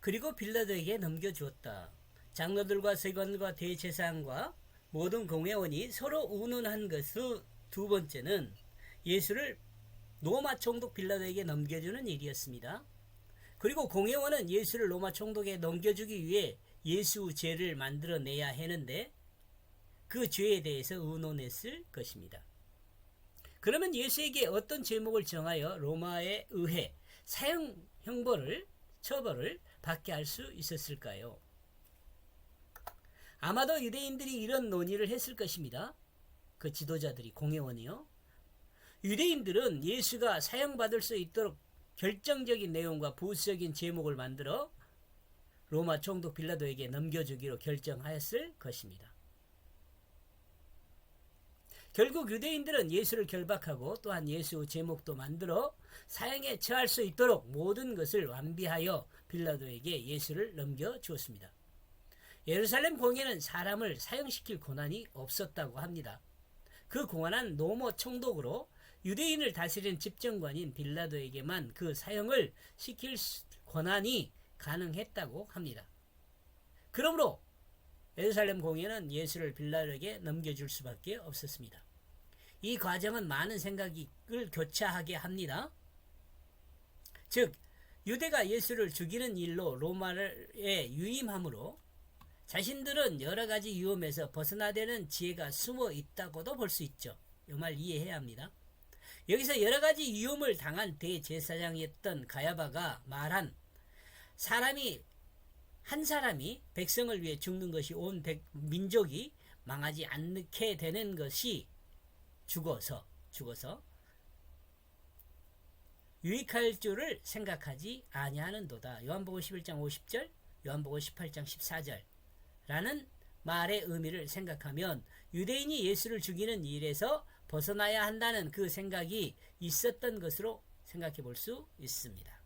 그리고 빌라도에게 넘겨주었다. 장로들과 세관과 대제사장과 모든 공회원이 서로 운운한 것의 두 번째는 예수를 로마 총독 빌라도에게 넘겨주는 일이었습니다. 그리고 공회원은 예수를 로마 총독에 넘겨주기 위해 예수 죄를 만들어내야 하는데 그 죄에 대해서 의논했을 것입니다. 그러면 예수에게 어떤 제목을 정하여 로마에 의해 사형 형벌을 처벌을 받게 할 수 있었을까요? 아마도 유대인들이 이런 논의를 했을 것입니다. 그 지도자들이 공회원이요. 유대인들은 예수가 사형받을 수 있도록 결정적인 내용과 부수적인 제목을 만들어 로마 총독 빌라도에게 넘겨주기로 결정하였을 것입니다. 결국 유대인들은 예수를 결박하고 또한 예수 제목도 만들어 사형에 처할 수 있도록 모든 것을 완비하여 빌라도에게 예수를 넘겨 주었습니다. 예루살렘 공회는 사람을 사형시킬 권한이 없었다고 합니다. 그 권한은 노모 총독으로 유대인을 다스리는 집정관인 빌라도에게만 그 사형을 시킬 권한이 가능했다고 합니다. 그러므로 예루살렘 공회는 예수를 빌라도에게 넘겨줄 수밖에 없었습니다. 이 과정은 많은 생각을 교차하게 합니다. 즉 유대가 예수를 죽이는 일로 로마에 유임함으로 자신들은 여러 가지 위험에서 벗어나되는 지혜가 숨어 있다고도 볼 수 있죠. 이 말 이해해야 합니다. 여기서 여러 가지 위험을 당한 대제사장이었던 가야바가 말한 사람이 한 사람이 백성을 위해 죽는 것이 온 백, 민족이 망하지 않게 되는 것이 죽어서 죽어서 유익할 줄을 생각하지 아니하는도다. 요한복음 11장 50절, 요한복음 18장 14절 라는 말의 의미를 생각하면 유대인이 예수를 죽이는 일에서 벗어나야 한다는 그 생각이 있었던 것으로 생각해 볼 수 있습니다.